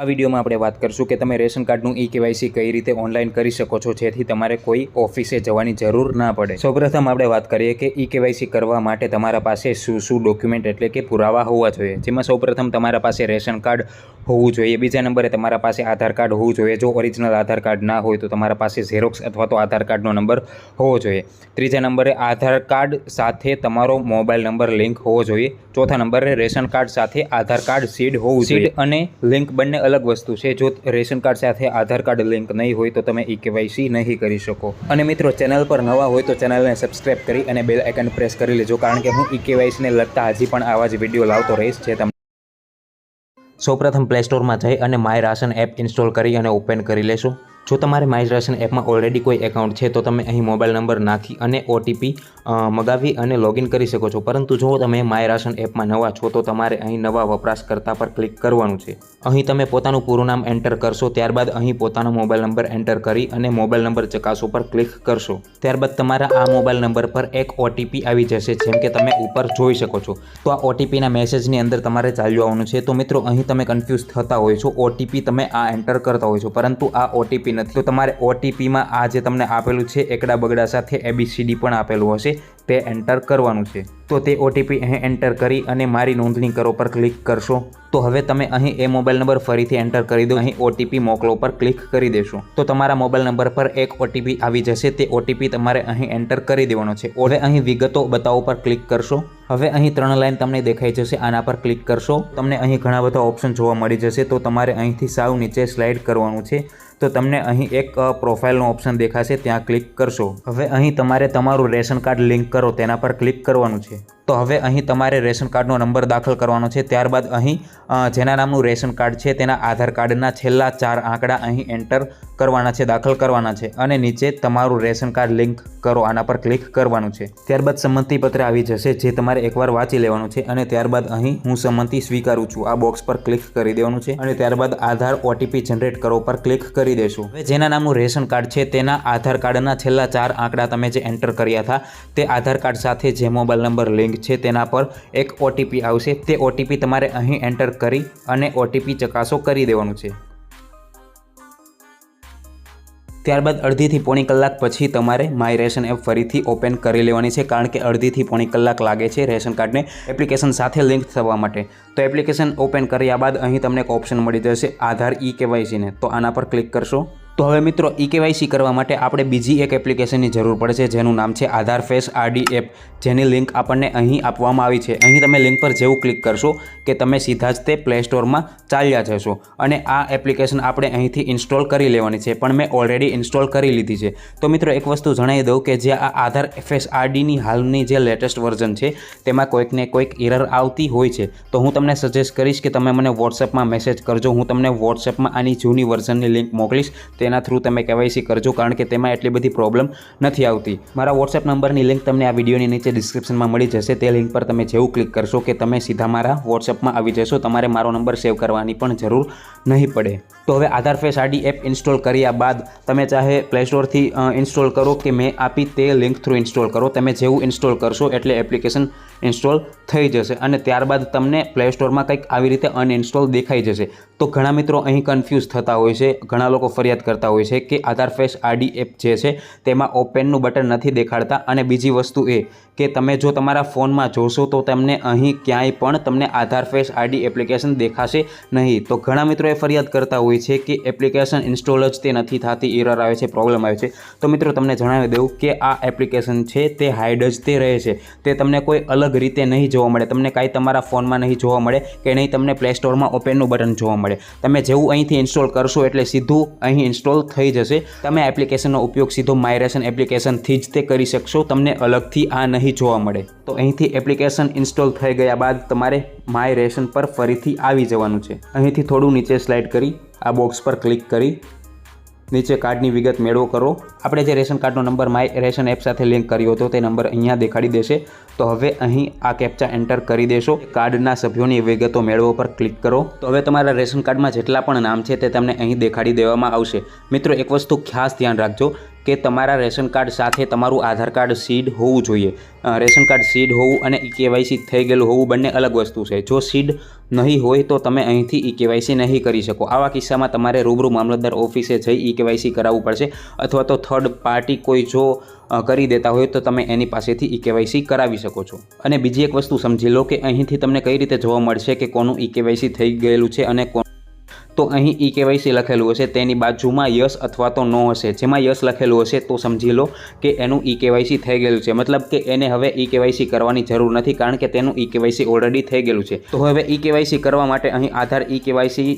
આ વિડીયોમાં આપણે વાત કરશું કે તમે રેશન કાર્ડનું ઈ કેવાયસી કઈ રીતે ઓનલાઈન કરી શકો છો, જેથી તમારે કોઈ ઓફિસે જવાની જરૂર ના પડે. સૌપ્રથમ આપણે વાત કરીએ કે ઈ કેવાયસી કરવા માટે તમારા પાસે શું શું ડોક્યુમેન્ટ એટલે કે પુરાવા હોવા જોઈએ, જેમાં સૌપ્રથમ તમારા પાસે રેશન કાર્ડ હોવું જોઈએ. બીજા નંબરે તમારા પાસે આધાર કાર્ડ હોવું જોઈએ. જો ઓરિજિનલ આધાર કાર્ડ ના હોય તો તમારા પાસે ઝેરોક્સ અથવા તો આધાર કાર્ડનો નંબર હોવો જોઈએ. ત્રીજા નંબરે આધાર કાર્ડ સાથે તમારો મોબાઈલ નંબર લિંક હોવો જોઈએ. ચોથા નંબરે રેશન કાર્ડ સાથે આધાર કાર્ડ સીડ હોવું જોઈએ. અને લિંક બંને અલગ વસ્તુ છે. જો રેશન કાર્ડ સાથે આધાર કાર્ડ લિંક નહીં હોય તો તમે ઈ કેવાયસી નહીં કરી શકો. અને મિત્રો ચેનલ પર નવા હોય તો ચેનલને સબસ્ક્રાઇબ કરી અને બેલ આઇકન પ્રેસ કરી લેજો. કારણ કે હું ઈ કેવાયસીને લગતા હજી પણ આવા જ વીડિયો લાવતો રહીશ જે તમને સૌપ્રથમ પ્લે સ્ટોરમાં જઈ અને માય રાશન એપ ઇન્સ્ટોલ કરી અને ઓપન કરી લેશો. જો તમારે માય રાશન એપમાં ઓલરેડી કોઈ એકાઉન્ટ છે, તો તમે અહીં મોબાઈલ નંબર નાખી અને ઓટીપી મગાવી અને લોગિન કરી શકો છો. પરંતુ જો તમે માય રાશન એપમાં નવા છો, તો તમારે અહીં નવા વપરાશકર્તા પર ક્લિક કરવાનું છે. અહીં તમે પોતાનું પૂરું નામ એન્ટર કરશો, ત્યારબાદ અહીં પોતાનો મોબાઈલ નંબર એન્ટર કરી અને મોબાઈલ નંબર ચકાસો પર ક્લિક કરશો. ત્યારબાદ તમારા આ મોબાઈલ નંબર પર એક ઓટીપી આવી જશે, જેમ કે તમે ઉપર જોઈ શકો છો. તો આ ઓટીપીના મેસેજની અંદર તમારે ચાલ્યું આવવાનું છે. તો મિત્રો, અહીં તમે કન્ફ્યુઝ થતા હોય છો. ઓટીપી તમે આ એન્ટર કરતા હોય છો, પરંતુ આ ઓટીપી નથી. તો તમારે ઓટીપીમાં આ જે તમને આપેલું છે, એકડા બગડા સાથે એબીસીડી પણ આપેલું હશે, તે એન્ટર કરવાનું છે. તો તે ઓટીપી અહીં એન્ટર કરી અને મારી નોંધણી કરો પર ક્લિક કરશો. તો હવે તમે અહીં એ મોબાઈલ નંબર ફરીથી એન્ટર કરી દો, અહીં ઓટીપી મોકલો પર ક્લિક કરી દેશો. તો તમારા મોબાઈલ નંબર પર એક ઓટીપી આવી જશે, તે ઓટીપી તમારે અહીં એન્ટર કરી દેવાનો છે. હવે અહીં વિગતો બતાવો પર ક્લિક કરશો. હવે અહીં ત્રણ લાઇન તમને દેખાઈ જશે, આના પર ક્લિક કરશો. તમને અહીં ઘણા બધા ઓપ્શન જોવા મળી જશે, તો તમારે અહીંથી સાવ નીચે સ્લાઇડ કરવાનું છે. તો તમને અહીં એક પ્રોફાઇલનો ઓપ્શન દેખાશે. ત્યાં ક્લિક કરશો. હવે અહીં તમારે તમારું રેશન કાર્ડ લિંક કરો. તેના પર ક્લિક કરવાનું છે. તો હવે અહીં તમારે રેશન કાર્ડનો નંબર દાખલ કરવાનો છે. ત્યારબાદ અહીં જેના નામનું રેશન કાર્ડ છે, તેના આધાર કાર્ડના છેલ્લા ચાર આંકડા અહીં એન્ટર કરવાના છે, દાખલ કરવાના છે અને નીચે તમારું રેશન કાર્ડ લિંક કરો, આના પર ક્લિક કરવાનું છે. ત્યારબાદ સંમતિપત્ર આવી જશે, જે તમારે એકવાર વાંચી લેવાનું છે અને ત્યારબાદ અહીં હું સંમતિ સ્વીકારું છું. આ બોક્સ પર ક્લિક કરી દેવાનું છે અને ત્યારબાદ આધાર ઓટીપી જનરેટ કરો પર ક્લિક કરી દેશું. હવે જેના નામનું રેશન કાર્ડ છે, તેના આધાર કાર્ડના છેલ્લા ચાર આંકડા તમે જે એન્ટર કર્યા હતા, તે આધાર કાર્ડ સાથે જે મોબાઈલ નંબર લિંક છે તેના પર એક ઓટીપી આવશે. તે ઓટીપી તમારે અહીં એન્ટર કરી અને ઓટીપી ચકાસો કરી દેવાનું છે. ત્યારબાદ અડધીથી પોણી કલાક પછી તમારે માય રેશન એપ ફરીથી ઓપન કરી લેવાની છે, કારણ કે અડધીથી પોણી કલાક લાગે છે રેશન કાર્ડને એપ્લિકેશન સાથે લિંક થવા માટે. તો એપ્લિકેશન ઓપન કર્યા બાદ અહીં તમને એક ઓપ્શન મળી જશે, આધાર ઈ કેવાયસીને. તો આના પર ક્લિક કરશો. તો હવે મિત્રો ઈ કેવાયસી કરવા માટે આપણે બીજી એક એપ્લિકેશનની જરૂર પડશે, જેનું નામ છે આધાર ફેસ આરડી એપ જેની લિંક આપણને અહીં આપવામાં આવી છે. અહીં તમે લિંક પર જેવું ક્લિક કરશો કે તમે સીધા જ તે પ્લે સ્ટોરમાં ચાલ્યા જશો. અને આ એપ્લિકેશન આપણે અહીંથી ઇન્સ્ટોલ કરી લેવાની છે, પણ મેં ઓલરેડી ઇન્સ્ટોલ કરી લીધી છે. તો મિત્રો એક વસ્તુ જણાવી દઉં કે જે આ આધાર ફેસ આરડીની હાલની જે લેટેસ્ટ વર્ઝન છે, તેમાં કોઈકને કોઈક એરર આવતી હોય છે. તો હું તમને સજેસ્ટ કરીશ કે તમે મને વોટ્સએપમાં મેસેજ કરજો. હું તમને વોટ્સએપમાં આની જૂની વર્ઝનની લિંક મોકલીશ. તેના થ્રુ તમે કેવાયસી કરજો, કારણ કે તેમાં એટલી બધી પ્રોબ્લેમ નથી આવતી. મારા વોટ્સએપ નંબરની લિંક તમને આ વિડીયોની નીચે ડિસ્ક્રિપ્શનમાં મળી જશે. તે લિંક પર તમે જેવું ક્લિક કરશો કે તમે સીધા મારા વોટ્સએપમાં આવી જશો. તમારે મારો નંબર સેવ કરવાની પણ જરૂર નહીં પડે. તો હવે Aadhaar face ID app install કર્યા બાદ તમે ચાહે પ્લે સ્ટોરથી ઇન્સ્ટોલ કરો કે મેં આપી તે લિંક થ્રુ ઇન્સ્ટોલ કરો. તમે જેવું ઇન્સ્ટોલ કરશો એટલે એપ્લિકેશન ઇન્સ્ટોલ થઈ જશે અને ત્યારબાદ તમને પ્લે સ્ટોરમાં કંઈક આવી રીતે અનઇન્સ્ટોલ દેખાઈ જશે. તો ઘણા મિત્રો અહીં કન્ફ્યુઝ થતા હોય છે, ઘણા લોકો ફરિયાદ કરતા હોય છે કે આધાર ફેસ આઈડી એપ જે છે તેમાં ઓપનનું બટન નથી દેખાડતા અને બીજી વસ્તુ એ કે તમે જો તમારા ફોનમાં જોશો તો તમને અહીં ક્યાંય પણ તમને આધાર ફેસ આઈડી એપ્લિકેશન દેખાશે નહીં. તો ઘણા મિત્રોએ ફરિયાદ કરતા હોય છે કે એપ્લિકેશન ઇન્સ્ટોલ જ તે નથી થતી એરર આવે છે પ્રોબ્લેમ આવે છે, તો મિત્રો તમને જણાવી દઉં કે આ એપ્લિકેશન છે તે હાઇડ જ તે રહે છે. તે તમને કોઈ અલગ રીતે નહીં જોવા મળે. તમને કાંઈ તમારા ફોનમાં નહીં જોવા મળે કે નહીં તમને પ્લે સ્ટોરમાં ઓપનનું બટન જોવા મળે. તમે જેવું અહીંથી ઇન્સ્ટોલ કરશો એટલે સીધું અહીં ઇન્સ્ટોલ થઈ જશે. તમે એપ્લિકેશનનો ઉપયોગ સીધો માયરેશન એપ્લિકેશનથી જ તે કરી શકશો. તમને અલગથી આ નહીં જોવા મળે. તો અહીંથી એપ્લિકેશન ઇન્સ્ટોલ થઈ ગયા બાદ તમારે માય રેશન પર ફરીથી આવી જવાનું છે. અહીંથી થોડું નીચે સ્લાઇડ કરી. આ બોક્સ પર ક્લિક કરી નીચે કાર્ડની વિગત મેળવો કરો. આપણે જે રેશન કાર્ડનો નંબર માય રેશન એપ સાથે લિંક કર્યો હતો તે નંબર અહીંયા દેખાડી દેશે. તો હવે અહીં આ કેપ્ચા એન્ટર કરી દેશો. કાર્ડના સભ્યોની વિગતો મેળવો પર ક્લિક કરો. તો હવે તમારા રેશન કાર્ડમાં જેટલા પણ નામ છે તે તમને અહીં દેખાડી દેવામાં આવશે. મિત્રો, એક વસ્તુ ખાસ ધ્યાન રાખજો. કે તમારા રેશન કાર્ડ સાથે તમારું આધાર કાર્ડ સીડ હોવું જોઈએ. રેશન કાર્ડ સીડ હોવું અને ઈ કેવાયસી થઈ ગયેલું હોવું બંને અલગ વસ્તુ છે. જો સીડ નહીં હોય તો તમે અહીંથી ઈ કેવાયસી નહીં કરી શકો. આવા કિસ્સામાં તમારે રૂબરૂ મામલતદાર ઓફિસે જઈ ઈ કેવાયસી કરાવવું પડશે અથવા તો થર્ડ પાર્ટી કોઈ જો કરી દેતા હોય તો તમે એની પાસેથી ઈ કેવાયસી કરાવી શકો છો. અને બીજી એક વસ્તુ સમજી લો કે અહીંથી તમને કઈ રીતે જોવા મળશે કે કોનું ઈ કેવાયસી થઈ ગયેલું છે અને કોણ તો અહીં ઈ કેવાયસી લખેલું હશે. તેની બાજુમાં યસ અથવા તો નો હશે. જેમાં યસ લખેલું હશે તો સમજી લો કે એનું ઈ કેવાયસી થઈ ગયેલું છે. મતલબ કે એને હવે ઈ કેવાયસી કરવાની જરૂર નથી કારણ કે તેનું ઈ કેવાયસી ઓલરેડી થઈ ગયેલું છે. તો હવે ઈ કેવાયસી કરવા માટે અહીં આધાર ઈ કેવાયસી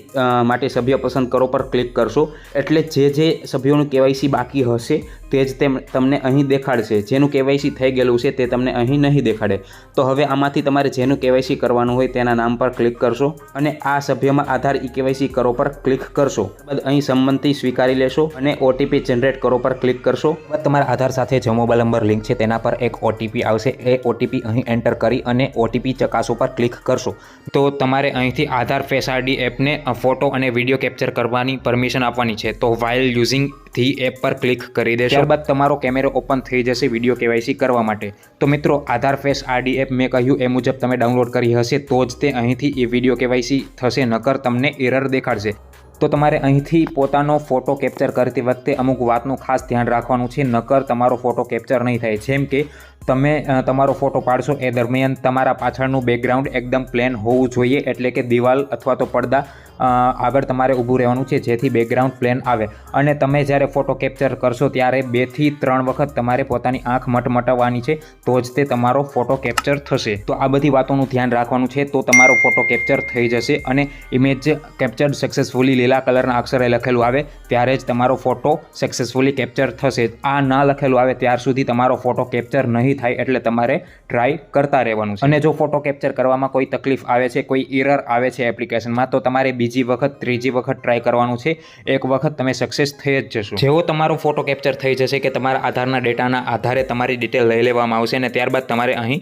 માટે સભ્ય પસંદ કરો પર ક્લિક કરશો. એટલે જે જે સભ્યોનું કેવાયસી બાકી હશે તે જ તેમ, તમને અહીં દેખાડશે. જેનું કેવાયસી થઈ ગયેલું છે તે તમને અહીં નહીં દેખાડે. તો હવે આમાંથી તમારે જેનું કેવાયસી કરવાનું હોય તેના નામ પર ક્લિક કરશો અને આ સભ્યમાં આધાર ઈ કેવાયસી કરો પર ક્લિક કરશો. બાદ અહીં સંમતિ સ્વીકારી લેશો અને ઓટીપી જનરેટ કરો પર ક્લિક કરશો. બાદ તમારા આધાર સાથે જે મોબાઈલ નંબર લિંક છે તેના પર એક ઓટીપી આવશે. એ ઓટીપી અહીં એન્ટર કરી અને ઓટીપી ચકાસો પર ક્લિક કરશો. તો તમારે અહીંથી આધાર ફેસ આઈડી એપને ફોટો અને વીડિયો કેપ્ચર કરવાની પરમિશન આપવાની છે. તો વાઇલ યુઝિંગ થી એપ પર ક્લિક કરી દેશો. ત્યારબાદ તમારો કેમેરો ઓપન થઈ જશે વીડિયો કેવાયસી કરવા માટે. તો મિત્રો આધાર ફેસ આરડી એપ મેં કહ્યું, એ મુજબ તમે ડાઉનલોડ કરી હશે, તો જ તે અહીંથી એ વીડિયો કેવાયસી થશે, નકર તમને એરર દેખાડશે. તો તમારે અહીંથી પોતાનો ફોટો કેપ્ચર કરતી વખતે અમુક વાતનું ખાસ ધ્યાન રાખવાનું છે, નકર તમારો ફોટો કેપ્ચર નહીં થાય. જેમ કે, તમે તમારો ફોટો પાડશો, એ દરમિયાન તમારા પાછળનું બેકગ્રાઉન્ડ એકદમ પ્લેન હોવું જોઈએ, એટલે કે દિવાલ અથવા તો પડદા આગળ તમારે ઊભું રહેવાનું છે, જેથી બેકગ્રાઉન્ડ પ્લેન આવે. અને તમે જ્યારે ફોટો કેપ્ચર કરશો, ત્યારે બેથી ત્રણ વખત તમારે પોતાની આંખ મટમટાવવાની છે, તો જ તે તમારો ફોટો કેપ્ચર થશે. તો આ બધી વાતોનું ધ્યાન રાખવાનું છે, તો તમારો ફોટો કેપ્ચર થઈ જશે અને ઇમેજ કેપ્ચર સક્સેસફુલી લીલા કલરના અક્ષરે લખેલું આવે, ત્યારે જ તમારો ફોટો સક્સેસફુલી કેપ્ચર થશે. આ ના લખેલું આવે ત્યાર સુધી તમારો ફોટો કેપ્ચર નહીં થાય એટલે તમારે ટ્રાય કરતા રહેવાનું છે. અને જો ફોટો કેપ્ચર કરવામાં કોઈ તકલીફ આવે છે, કોઈ એરર આવે છે એપ્લિકેશનમાં તો તમારે બીજી વખત, ત્રીજી વખત ટ્રાય કરવાનું છે. એક વખત તમે સક્સેસ થઈ જ જશો. જેવો તમારો ફોટો કેપ્ચર થઈ જશે કે તમારા આધારના ડેટાના આધારે તમારી ડિટેલ લઈ લેવામાં આવશે અને ત્યારબાદ તમારે અહીં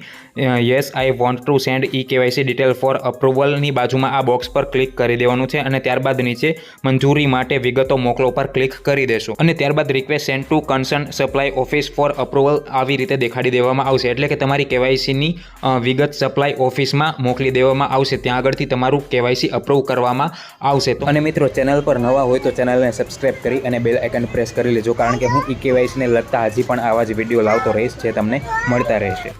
yes I want to send e KYC detail for અપ્રુવલની બાજુમાં આ બોક્સ પર ક્લિક કરી દેવાનું છે અને ત્યારબાદ નીચે મંજૂરી માટે વિગતો મોકલો પર ક્લિક કરી દેશો. અને ત્યારબાદ request send to concern supply office for approval આવી રીતે દેખાડી દેવામાં આવશે. એટલે કે તમારી કેવાયસીની વિગત સપ્લાય ઓફિસમાં મોકલી દેવામાં આવશે. ત્યાં આગળથી તમારું કેવાયસી અપ્રૂવ કરવામાં આવશે. તો અને મિત્રો, ચેનલ પર નવા હોય તો ચેનલને સબસ્ક્રાઈબ કરી અને બેલ આઇકન પ્રેસ કરી લેજો. કારણ કે હું ઈ કેવાયસીને લગતા હજી પણ આવા જ વીડિયો લાવતો રહીશ જે તમને મળતા રહેશે.